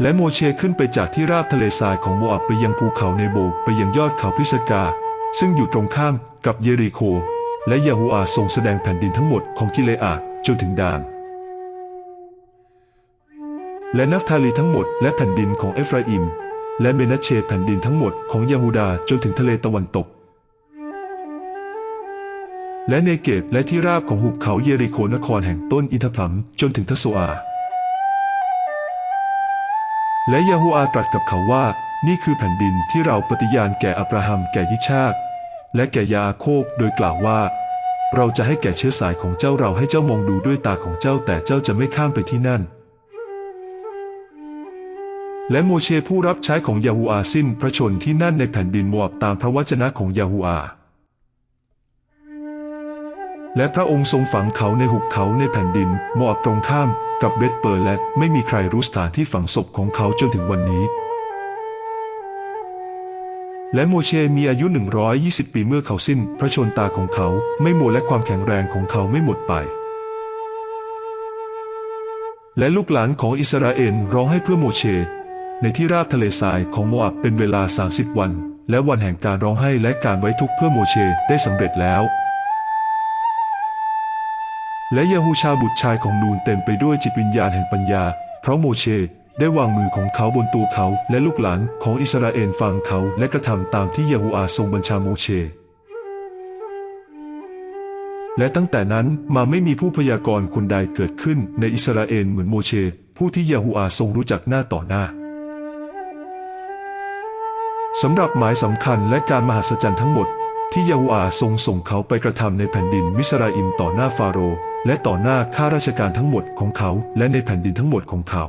และโมเชขึ้นไปจากที่ราบทะเลทรายของโมอับไปยังภูเขาเนโบไปยังยอดเขาพิสกา ซึ่งอยู่ตรงข้ามกับเยริโค และยาฮูอาทรงแสดงแผ่นดินทั้งหมดของกิเลอาจนถึงดาน และนัฟทาลีทั้งหมดและแผ่นดินของเอฟราอิม และเมนัเชแผ่นดินทั้งหมดของยาฮูดาจนถึงทะเลตะวันตก และเนเกบและที่ราบของหุบเขาเยริโคนครแห่งต้นอินทผลัมจนถึงทะโซอา และยาฮูอาตรัสกับเขาว่านี่คือแผ่นดินที่เราปฏิญาณแก่อับราฮัมแก่ยิชาติและแก่ยาโคบโดยกล่าวว่า เราจะให้แก่เชื้อสายของเจ้าเราให้เจ้ามองดูด้วยตาของเจ้าแต่เจ้าจะไม่ข้ามไปที่นั่น และโมเชผู้รับใช้ของยาฮูอาสิ้นพระชนที่นั่นในแผ่นดินมอบตามพระวจนะของยาฮูอาและพระองค์ทรงฝังเขาในหุบเขาในแผ่นดินมอับตรงข้าม กับเบตเปิลและไม่มีใครรู้สถานที่ฝังศพของเขาจนถึงวันนี้ และโมเชมีอายุ 120 ปีเมื่อเขาสิ้น พระชนตาของเขาไม่หมดและความแข็งแรงของเขาไม่หมดไป และลูกหลานของอิสราเอลร้องให้เพื่อโมเช ในที่ราบทะเลทรายของโมอับเป็นเวลา 30 วัน และวันแห่งการร้องไห้และการไว้ทุกข์เพื่อโมเชได้สำเร็จแล้ว และยาฮูชาบุตรชายของนูนเต็มไปด้วยจิตวิญญาณแห่งปัญญา เพราะโมเชได้วางมือของเขาบนตัวเขาและลูกหลานของอิสราเอลฟังเขาและกระทำตามที่ยาฮูอาทรงบัญชาโมเช และตั้งแต่นั้นมาไม่มีผู้พยากรณ์คนใดเกิดขึ้นในอิสราเอลเหมือนโมเช ผู้ที่ยาฮูอาทรงรู้จักหน้าต่อหน้าสำหรับหมายสำคัญและการมหัศจรรย์ทั้งหมด ที่ยาฮูอาทรงส่งเขาไปกระทำในแผ่นดินมิสราอิมต่อหน้าฟาโรห์ และต่อหน้าข้าราชการทั้งหมดของเขาและในแผ่นดินทั้งหมดของเขา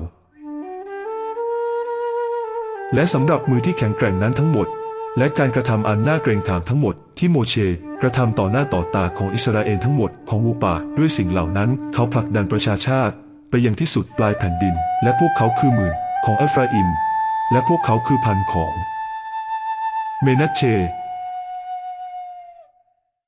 และสำหรับมือที่แข็งแกร่งนั้นทั้งหมด และการกระทำอันน่าเกรงขามทั้งหมดที่โมเชกระทำต่อหน้าต่อตาของอิสราเอลทั้งหมดของหมูป่าด้วยสิ่งเหล่านั้น เขาผลักดันประชาชาติ ไปยังที่สุดปลายแผ่นดิน และพวกเขาคือหมื่นของเอฟราอิม และพวกเขาคือพันของ เมนัชเช